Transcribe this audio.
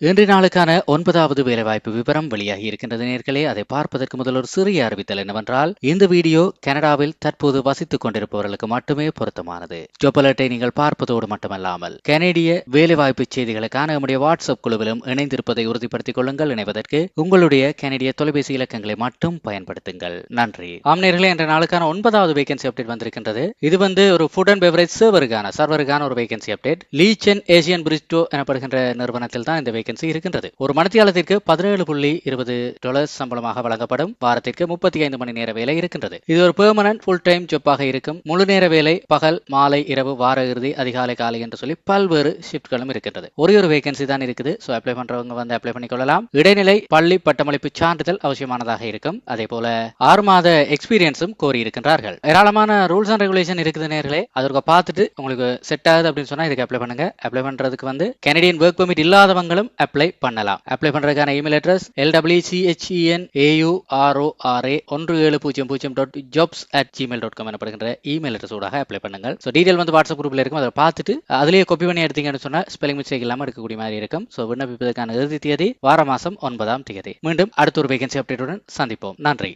இன்று நாளுக்கான ஒன்பதாவது வேலைவாய்ப்பு விவரம் வெளியாகி இருக்கின்றது நேர்களே. அதை பார்ப்பதற்கு முதல் ஒரு சிறிய அறிவித்தல் என்னவென்றால் இந்த வீடியோ கனடாவில் தற்போது வசித்துக் கொண்டிருப்பவர்களுக்கு மட்டுமே பொருத்தமானது. ஜொப்பலட்டை நீங்கள் பார்ப்பதோடு மட்டுமல்லாமல் கனேடிய வேலைவாய்ப்பு செய்திகளுக்கான நம்முடைய வாட்ஸ்அப் குழுவிலும் இணைந்திருப்பதை உறுதிப்படுத்திக் கொள்ளுங்கள். இணைவதற்கு உங்களுடைய கனேடிய தொலைபேசி இலக்கங்களை மட்டும் பயன்படுத்துங்கள். நன்றி. ஆம் நேர்களே என்ற நாளுக்கான ஒன்பதாவது வேகன்சி அப்டேட் வந்திருக்கின்றது. இது வந்து ஒரு ஃபுட் அண்ட் பெவரேஜ் சர்வருக்கான சர்வருக்கான ஒரு வேகன்சி அப்டேட் லீச்சன் ஏசியன் பிரிஸ்டோ எனப்படுகின்ற நிறுவனத்தில் தான் இந்த வேகன்சி இருக்கின்றது. ஒரு மணித்தியாலத்திற்கு பதினேழு புள்ளி இருபது டாலர் சம்பளமாக வழங்கப்படும். வாரத்திற்கு முப்பத்தி ஐந்து மணி நேர வேலை இருக்கின்றது. இது ஒரு பெர்மனன்ட் ஃபுல் டைம் ஜப்பாக இருக்கும். முழு நேர வேலை பகல் மாலை இரவு வார இறுதி அதிகாலை காலை என்று சொல்லி பல்வேறு ஷிப்ட்களும் இருக்கின்றது. ஒரே ஒரு வேகன்சி தான் இருக்குது. ஸோ அப்ளை பண்றவங்க வந்து அப்ளை பண்ணிக்கொள்ளலாம் இடைநிலை பள்ளி பட்டமளிப்பு சான்றிதழ் அவசியமானதாக இருக்கும். அதே போல ஆறு மாத எக்ஸ்பீரியன்ஸும் கோரி இருக்கின்றார்கள். ஏராளமான ரூல்ஸ் அண்ட் ரெகுலேஷன் இருக்குது நேர்களே. அதற்கு பார்த்துட்டு உங்களுக்கு செட் ஆகுது அப்படின்னு சொன்னா இதுக்கு அப்ளை பண்ணுங்க. அப்ளை பண்றதுக்கு வந்து கனடியன் ஒர்க் பெர்மிட் இல்லாதவங்களும் அப்ளை பண்ணலாம். அப்ளை பண்றதுக்கான email address L W C H E N A U R O R A ஒன்று ஏழு பூஜ்ஜியம் பூஜ்ஜியம் dot jobs at Gmail dot com எனப்படுகின்ற இமெயில் அட்ரஸ் ஊடாக அப்ளை பண்ணுங்கள். ஸோ டீடைல் வந்து வாட்ஸ்அப் குரூப்பில் இருக்கும். அதை பார்த்துட்டு அதிலேயே காப்பி பண்ணி எடுத்தீங்கன்னு சொன்னால் ஸ்பெல்லிங் மிஸ்டேக் இல்லாமல் இருக்கக்கூடிய மாதிரி இருக்கும். ஸோ விண்ணப்பிப்பதற்கான இறுதி தேதி வார மாதம் ஒன்பதாம் தேதி. மீண்டும் அடுத்த ஒரு வேகன்சி அப்டேட்டுடன் சந்திப்போம். நன்றி.